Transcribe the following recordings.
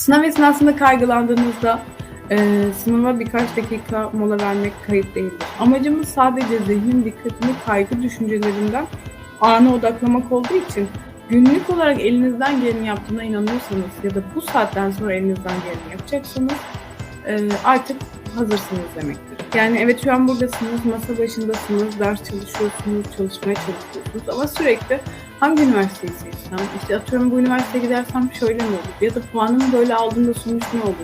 Sınav esnasında kaygılandığınızda e, sınava birkaç dakika mola vermek kayıp değildir. Amacımız sadece zihnin dikkatini kaygı düşüncelerinden ana odaklamak olduğu için günlük olarak elinizden geleni yaptığına inanıyorsanız ya da bu saatten sonra elinizden geleni yapacaksanız e, artık hazırsınız demektir. Yani evet şu an buradasınız, masa başındasınız, ders çalışıyorsunuz, çalışmaya çalışıyorsunuz ama sürekli hangi üniversiteyi seçsem, işte atıyorum bu üniversiteye gidersem şöyle mi olur ya da puanımı böyle aldığımda sonuç ne olur?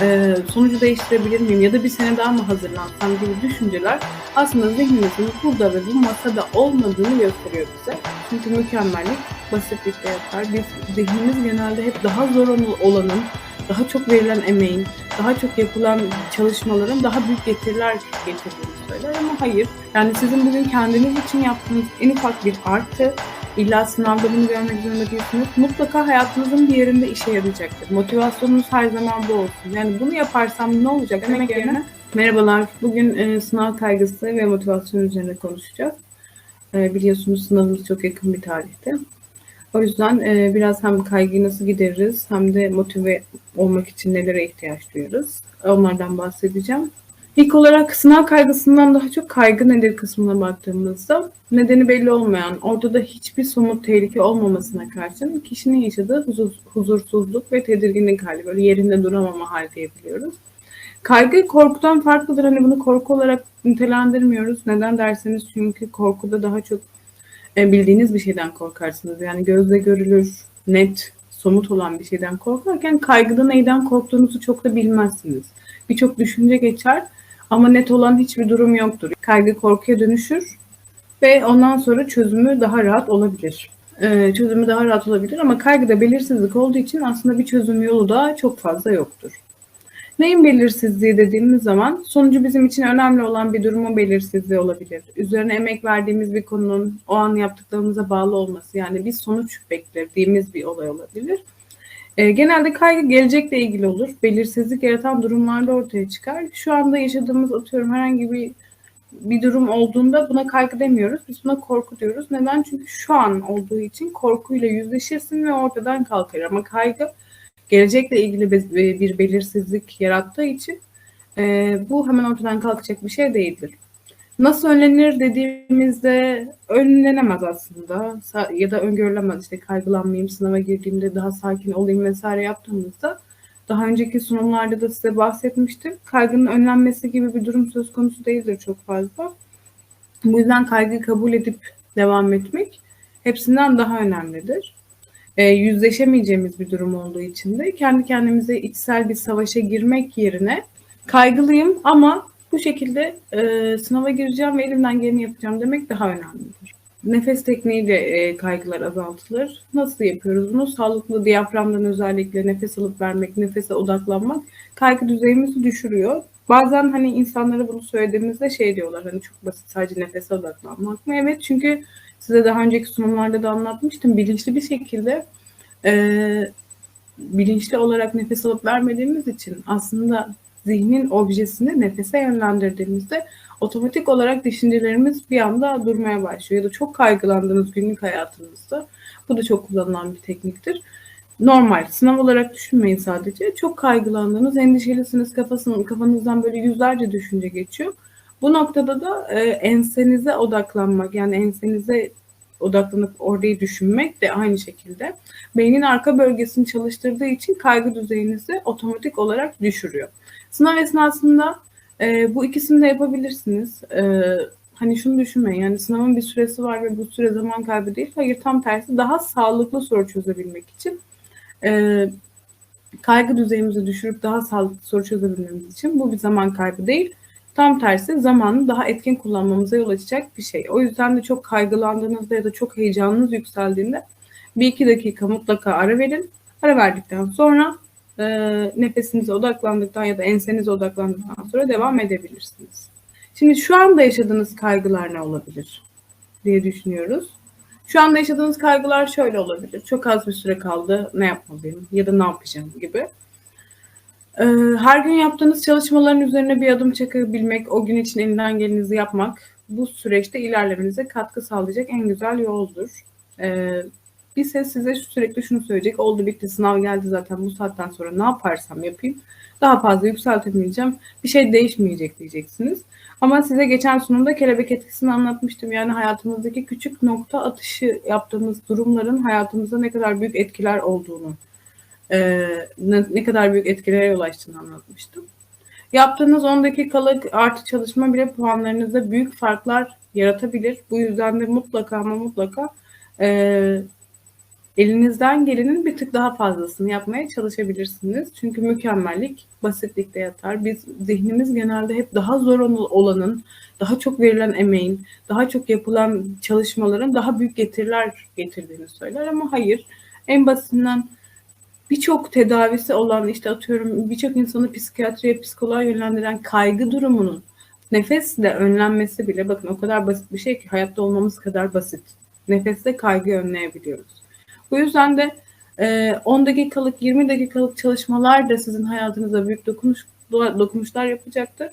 Ee, sonucu değiştirebilir miyim ya da bir sene daha mı hazırlansam gibi düşünceler aslında zihninizin burada ve bu masada olmadığını gösteriyor bize. Çünkü mükemmellik basitlikte yapar. Biz zihnimiz genelde hep daha zor olanın, daha çok verilen emeğin, daha çok yapılan çalışmaların daha büyük getiriler getirdiğini söyler ama hayır. Yani sizin bugün kendiniz için yaptığınız en ufak bir artı İlla sınavda bunu görmek zorunda değilsiniz. Mutlaka hayatınızın bir yerinde işe yarayacaktır. Motivasyonunuz her zaman bu olsun. Yani bunu yaparsam ne olacak demek yerine merhabalar. Bugün e, sınav kaygısı ve motivasyon üzerine konuşacağız. E, biliyorsunuz sınavımız çok yakın bir tarihte. O yüzden e, biraz hem kaygıyı nasıl gideririz hem de motive olmak için nelere ihtiyaç duyuyoruz. Onlardan bahsedeceğim. İlk olarak sınav kaygısından daha çok kaygı nedir kısmına baktığımızda nedeni belli olmayan, ortada hiçbir somut tehlike olmamasına karşın kişinin yaşadığı huzur, huzursuzluk ve tedirginlik hali, böyle yerinde duramama hali diyebiliyoruz. Kaygı korkudan farklıdır. Hani bunu korku olarak nitelendirmiyoruz. Neden derseniz çünkü korkuda daha çok bildiğiniz bir şeyden korkarsınız. Yani gözle görülür, net, somut olan bir şeyden korkarken kaygıda neyden korktuğunuzu çok da bilmezsiniz. Birçok düşünce geçer ama net olan hiçbir durum yoktur. Kaygı korkuya dönüşür ve ondan sonra çözümü daha rahat olabilir. Ee, çözümü daha rahat olabilir ama kaygıda belirsizlik olduğu için aslında bir çözüm yolu da çok fazla yoktur. Neyin belirsizliği dediğimiz zaman sonucu bizim için önemli olan bir durumun belirsizliği olabilir. Üzerine emek verdiğimiz bir konunun o an yaptıklarımıza bağlı olması yani bir sonuç beklediğimiz bir olay olabilir. E, genelde kaygı gelecekle ilgili olur. Belirsizlik yaratan durumlarda ortaya çıkar. Şu anda yaşadığımız atıyorum herhangi bir bir durum olduğunda buna kaygı demiyoruz. Biz buna korku diyoruz. Neden? Çünkü şu an olduğu için korkuyla yüzleşirsin ve ortadan kalkar. Ama kaygı gelecekle ilgili bir belirsizlik yarattığı için e, bu hemen ortadan kalkacak bir şey değildir. Nasıl önlenir dediğimizde önlenemez aslında ya da öngörülemez işte kaygılanmayayım sınava girdiğimde daha sakin olayım vesaire yaptığımızda daha önceki sunumlarda da size bahsetmiştim. Kaygının önlenmesi gibi bir durum söz konusu değildir çok fazla. Bu yüzden kaygıyı kabul edip devam etmek hepsinden daha önemlidir. E, yüzleşemeyeceğimiz bir durum olduğu için de kendi kendimize içsel bir savaşa girmek yerine kaygılıyım ama bu şekilde e, sınava gireceğim ve elimden geleni yapacağım demek daha önemlidir. Nefes tekniğiyle e, kaygılar azaltılır. Nasıl yapıyoruz bunu? Sağlıklı diyaframdan özellikle nefes alıp vermek, nefese odaklanmak kaygı düzeyimizi düşürüyor. Bazen hani insanlara bunu söylediğimizde şey diyorlar hani çok basit sadece nefese odaklanmak mı? Evet çünkü size daha önceki sunumlarda da anlatmıştım. Bilinçli bir şekilde e, bilinçli olarak nefes alıp vermediğimiz için aslında zihnin objesini nefese yönlendirdiğimizde otomatik olarak düşüncelerimiz bir anda durmaya başlıyor. Ya da çok kaygılandığınız günlük hayatınızda bu da çok kullanılan bir tekniktir. Normal, sınav olarak düşünmeyin sadece. Çok kaygılandığınız, endişelisiniz, kafasının, kafanızdan böyle yüzlerce düşünce geçiyor. Bu noktada da e, ensenize odaklanmak, yani ensenize odaklanıp orayı düşünmek de aynı şekilde beynin arka bölgesini çalıştırdığı için kaygı düzeyinizi otomatik olarak düşürüyor. Sınav esnasında e, bu ikisini de yapabilirsiniz. E, hani şunu düşünmeyin yani sınavın bir süresi var ve bu süre zaman kaybı değil. Hayır tam tersi daha sağlıklı soru çözebilmek için e, kaygı düzeyimizi düşürüp daha sağlıklı soru çözebilmemiz için bu bir zaman kaybı değil. Tam tersi zamanı daha etkin kullanmamıza yol açacak bir şey. O yüzden de çok kaygılandığınızda ya da çok heyecanınız yükseldiğinde bir iki dakika mutlaka ara verin. Ara verdikten sonra e, nefesinize odaklandıktan ya da ensenize odaklandıktan sonra devam edebilirsiniz. Şimdi şu anda yaşadığınız kaygılar ne olabilir diye düşünüyoruz. Şu anda yaşadığınız kaygılar şöyle olabilir. Çok az bir süre kaldı. Ne yapmalıyım ya da ne yapacağım gibi. Ee, her gün yaptığınız çalışmaların üzerine bir adım çekebilmek, o gün için elinden gelenizi yapmak bu süreçte ilerlemenize katkı sağlayacak en güzel yoldur. Ee, Bir ses size sürekli şunu söyleyecek. Oldu bitti sınav geldi zaten bu saatten sonra ne yaparsam yapayım. Daha fazla yükseltemeyeceğim. Bir şey değişmeyecek diyeceksiniz. Ama size geçen sunumda kelebek etkisini anlatmıştım. Yani hayatımızdaki küçük nokta atışı yaptığımız durumların hayatımızda ne kadar büyük etkiler olduğunu, ne kadar büyük etkilere yol açtığını anlatmıştım. Yaptığınız 10 dakikalık artı çalışma bile puanlarınızda büyük farklar yaratabilir. Bu yüzden de mutlaka ama mutlaka e, elinizden gelenin bir tık daha fazlasını yapmaya çalışabilirsiniz. Çünkü mükemmellik basitlikte yatar. Biz zihnimiz genelde hep daha zor olanın, daha çok verilen emeğin, daha çok yapılan çalışmaların daha büyük getiriler getirdiğini söyler ama hayır. En basitinden birçok tedavisi olan işte atıyorum birçok insanı psikiyatriye, psikoloğa yönlendiren kaygı durumunun nefesle önlenmesi bile bakın o kadar basit bir şey ki hayatta olmamız kadar basit. Nefesle kaygı önleyebiliyoruz. Bu yüzden de 10 dakikalık, 20 dakikalık çalışmalar da sizin hayatınıza büyük dokunuş, dokunuşlar yapacaktır.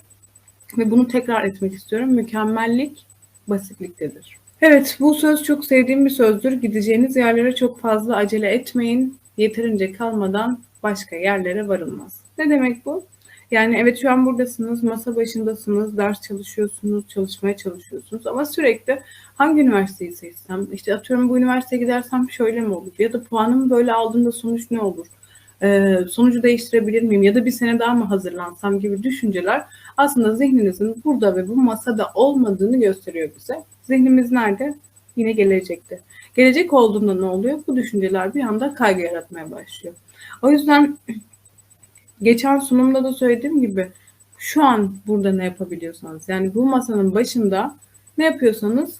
Ve bunu tekrar etmek istiyorum. Mükemmellik basitliktedir. Evet bu söz çok sevdiğim bir sözdür. Gideceğiniz yerlere çok fazla acele etmeyin yeterince kalmadan başka yerlere varılmaz. Ne demek bu? Yani evet şu an buradasınız, masa başındasınız, ders çalışıyorsunuz, çalışmaya çalışıyorsunuz ama sürekli hangi üniversiteyi seçsem, işte atıyorum bu üniversiteye gidersem şöyle mi olur ya da puanımı böyle aldığımda sonuç ne olur? Ee, sonucu değiştirebilir miyim ya da bir sene daha mı hazırlansam gibi düşünceler aslında zihninizin burada ve bu masada olmadığını gösteriyor bize. Zihnimiz nerede? Yine gelecekte. Gelecek olduğunda ne oluyor? Bu düşünceler bir anda kaygı yaratmaya başlıyor. O yüzden geçen sunumda da söylediğim gibi şu an burada ne yapabiliyorsanız yani bu masanın başında ne yapıyorsanız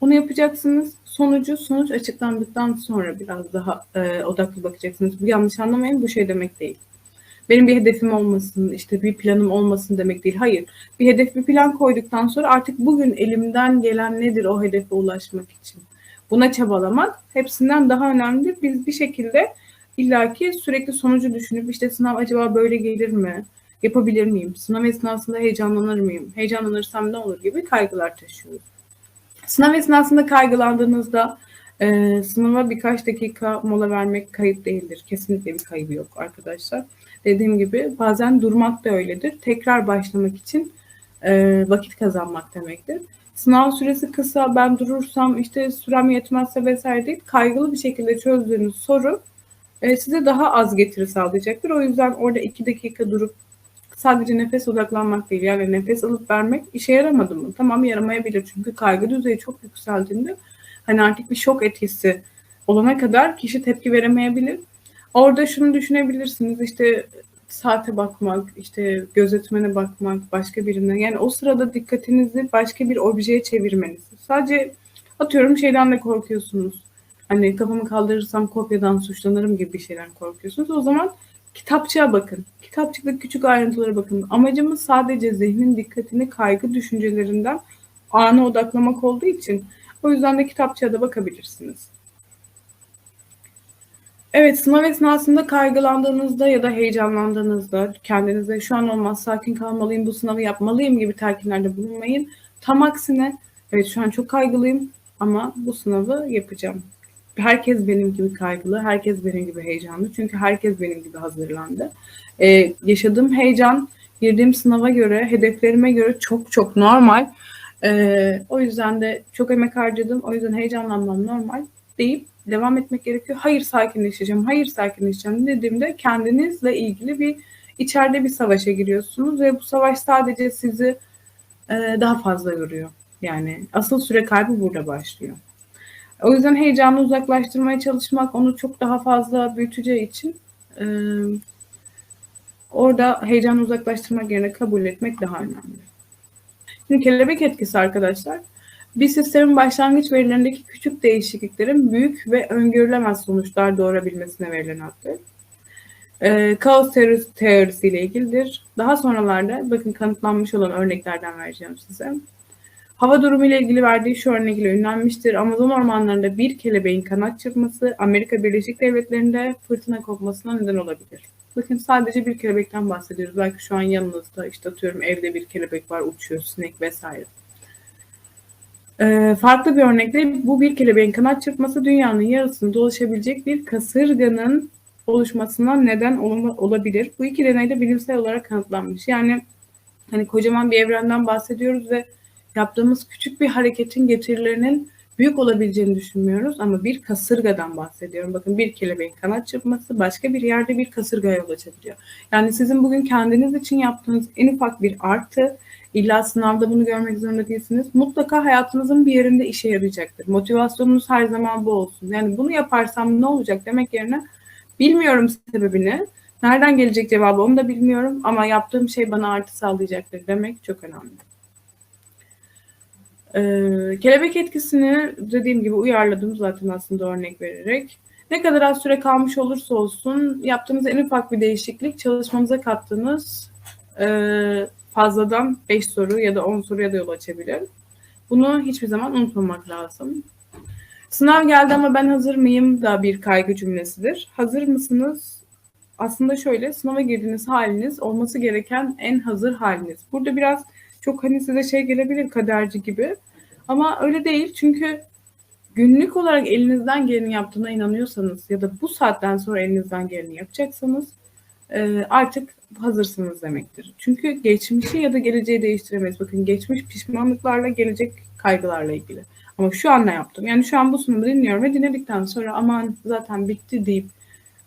onu yapacaksınız. Sonucu sonuç açıklandıktan sonra biraz daha e, odaklı bakacaksınız. Bu yanlış anlamayın bu şey demek değil. Benim bir hedefim olmasın, işte bir planım olmasın demek değil. Hayır. Bir hedef, bir plan koyduktan sonra artık bugün elimden gelen nedir o hedefe ulaşmak için? Buna çabalamak hepsinden daha önemli. Biz bir şekilde illaki sürekli sonucu düşünüp işte sınav acaba böyle gelir mi? Yapabilir miyim? Sınav esnasında heyecanlanır mıyım? Heyecanlanırsam ne olur gibi kaygılar taşıyoruz. Sınav esnasında kaygılandığınızda e, sınava birkaç dakika mola vermek kayıp değildir. Kesinlikle bir kaybı yok arkadaşlar. Dediğim gibi bazen durmak da öyledir. Tekrar başlamak için e, vakit kazanmak demektir. Sınav süresi kısa, ben durursam işte sürem yetmezse vesaire değil. Kaygılı bir şekilde çözdüğünüz soru e, size daha az getiri sağlayacaktır. O yüzden orada iki dakika durup sadece nefes odaklanmak değil yani nefes alıp vermek işe yaramadı mı? Tamam yaramayabilir çünkü kaygı düzeyi çok yükseldiğinde hani artık bir şok etkisi olana kadar kişi tepki veremeyebilir. Orada şunu düşünebilirsiniz işte saate bakmak, işte gözetmene bakmak, başka birine yani o sırada dikkatinizi başka bir objeye çevirmeniz. Sadece atıyorum şeyden de korkuyorsunuz. Hani kafamı kaldırırsam kopyadan suçlanırım gibi bir şeyden korkuyorsunuz. O zaman kitapçıya bakın. Kitapçıktaki küçük ayrıntılara bakın. Amacımız sadece zihnin dikkatini kaygı düşüncelerinden ana odaklamak olduğu için o yüzden de kitapçıya da bakabilirsiniz. Evet, sınav esnasında kaygılandığınızda ya da heyecanlandığınızda kendinize şu an olmaz sakin kalmalıyım, bu sınavı yapmalıyım gibi telkinlerde bulunmayın. Tam aksine evet şu an çok kaygılıyım ama bu sınavı yapacağım. Herkes benim gibi kaygılı, herkes benim gibi heyecanlı. Çünkü herkes benim gibi hazırlandı. Ee, yaşadığım heyecan, girdiğim sınava göre, hedeflerime göre çok çok normal. Ee, o yüzden de çok emek harcadım. O yüzden heyecanlanmam normal deyip devam etmek gerekiyor. Hayır sakinleşeceğim, hayır sakinleşeceğim dediğimde kendinizle ilgili bir içeride bir savaşa giriyorsunuz ve bu savaş sadece sizi e, daha fazla yoruyor. Yani asıl süre kaybı burada başlıyor. O yüzden heyecanı uzaklaştırmaya çalışmak onu çok daha fazla büyüteceği için e, orada heyecanı uzaklaştırmak yerine kabul etmek daha önemli. Şimdi kelebek etkisi arkadaşlar bir sistemin başlangıç verilerindeki küçük değişikliklerin büyük ve öngörülemez sonuçlar doğurabilmesine verilen addır. E, kaos teorisi, teorisiyle ilgilidir. Daha sonralarda bakın kanıtlanmış olan örneklerden vereceğim size. Hava durumu ile ilgili verdiği şu örnek ile ünlenmiştir. Amazon ormanlarında bir kelebeğin kanat çırpması Amerika Birleşik Devletleri'nde fırtına kopmasına neden olabilir. Bakın sadece bir kelebekten bahsediyoruz. Belki şu an yanınızda işte atıyorum evde bir kelebek var uçuyor, sinek vesaire. Ee, farklı bir örnekle bu bir kelebeğin kanat çırpması dünyanın yarısını dolaşabilecek bir kasırganın oluşmasına neden ol- olabilir. Bu iki deneyde bilimsel olarak kanıtlanmış. Yani hani kocaman bir evrenden bahsediyoruz ve yaptığımız küçük bir hareketin getirilerinin büyük olabileceğini düşünmüyoruz ama bir kasırgadan bahsediyorum. Bakın bir kelebeğin kanat çırpması başka bir yerde bir kasırgaya yol açabiliyor. Yani sizin bugün kendiniz için yaptığınız en ufak bir artı illa sınavda bunu görmek zorunda değilsiniz. Mutlaka hayatınızın bir yerinde işe yarayacaktır. Motivasyonunuz her zaman bu olsun. Yani bunu yaparsam ne olacak demek yerine bilmiyorum sebebini. Nereden gelecek cevabı onu da bilmiyorum ama yaptığım şey bana artı sağlayacaktır demek çok önemli. Ee, kelebek etkisini dediğim gibi uyarladım zaten aslında örnek vererek. Ne kadar az süre kalmış olursa olsun yaptığınız en ufak bir değişiklik çalışmanıza kattığınız e, fazladan 5 soru ya da 10 soruya da yol açabilir. Bunu hiçbir zaman unutmamak lazım. Sınav geldi ama ben hazır mıyım da bir kaygı cümlesidir. Hazır mısınız? Aslında şöyle sınava girdiğiniz haliniz olması gereken en hazır haliniz. Burada biraz çok hani size şey gelebilir kaderci gibi. Ama öyle değil çünkü günlük olarak elinizden geleni yaptığına inanıyorsanız ya da bu saatten sonra elinizden geleni yapacaksanız e, artık hazırsınız demektir. Çünkü geçmişi ya da geleceği değiştiremeyiz. Bakın geçmiş pişmanlıklarla gelecek kaygılarla ilgili. Ama şu an yaptım? Yani şu an bu sunumu dinliyorum ve dinledikten sonra aman zaten bitti deyip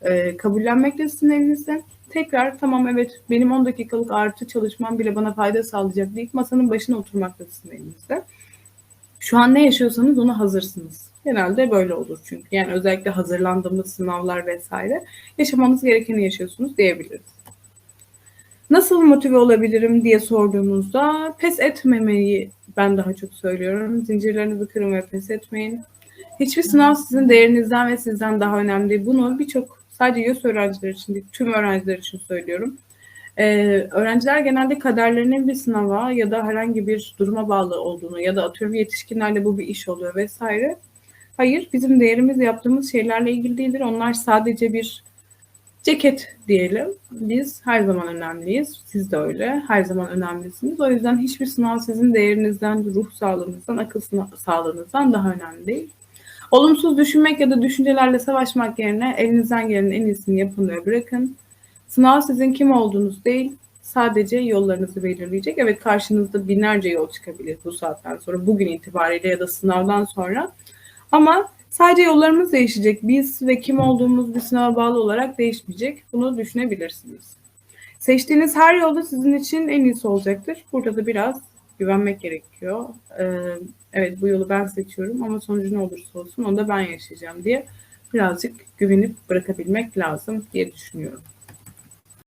e, kabullenmek de sizin elinizde. Tekrar tamam evet benim 10 dakikalık artı çalışmam bile bana fayda sağlayacak deyip masanın başına oturmak da sizin elinizde. Şu an ne yaşıyorsanız ona hazırsınız. Genelde böyle olur çünkü. Yani özellikle hazırlandığımız sınavlar vesaire yaşamanız gerekeni yaşıyorsunuz diyebiliriz. Nasıl motive olabilirim diye sorduğunuzda pes etmemeyi ben daha çok söylüyorum. Zincirlerinizi kırın ve pes etmeyin. Hiçbir sınav sizin değerinizden ve sizden daha önemli. Bunu birçok sadece YÖS öğrenciler için değil, tüm öğrenciler için söylüyorum. Ee, öğrenciler genelde kaderlerinin bir sınava ya da herhangi bir duruma bağlı olduğunu ya da atıyorum yetişkinlerle bu bir iş oluyor vesaire. Hayır, bizim değerimiz yaptığımız şeylerle ilgili değildir. Onlar sadece bir ceket diyelim. Biz her zaman önemliyiz. Siz de öyle. Her zaman önemlisiniz. O yüzden hiçbir sınav sizin değerinizden, ruh sağlığınızdan, akıl sağlığınızdan daha önemli değil. Olumsuz düşünmek ya da düşüncelerle savaşmak yerine elinizden gelenin en iyisini yapın ve bırakın. Sınav sizin kim olduğunuz değil, sadece yollarınızı belirleyecek. Evet karşınızda binlerce yol çıkabilir bu saatten sonra, bugün itibariyle ya da sınavdan sonra. Ama sadece yollarımız değişecek. Biz ve kim olduğumuz bir sınava bağlı olarak değişmeyecek. Bunu düşünebilirsiniz. Seçtiğiniz her yolda sizin için en iyisi olacaktır. Burada da biraz güvenmek gerekiyor. Ee, evet bu yolu ben seçiyorum ama sonucu ne olursa olsun onu da ben yaşayacağım diye birazcık güvenip bırakabilmek lazım diye düşünüyorum.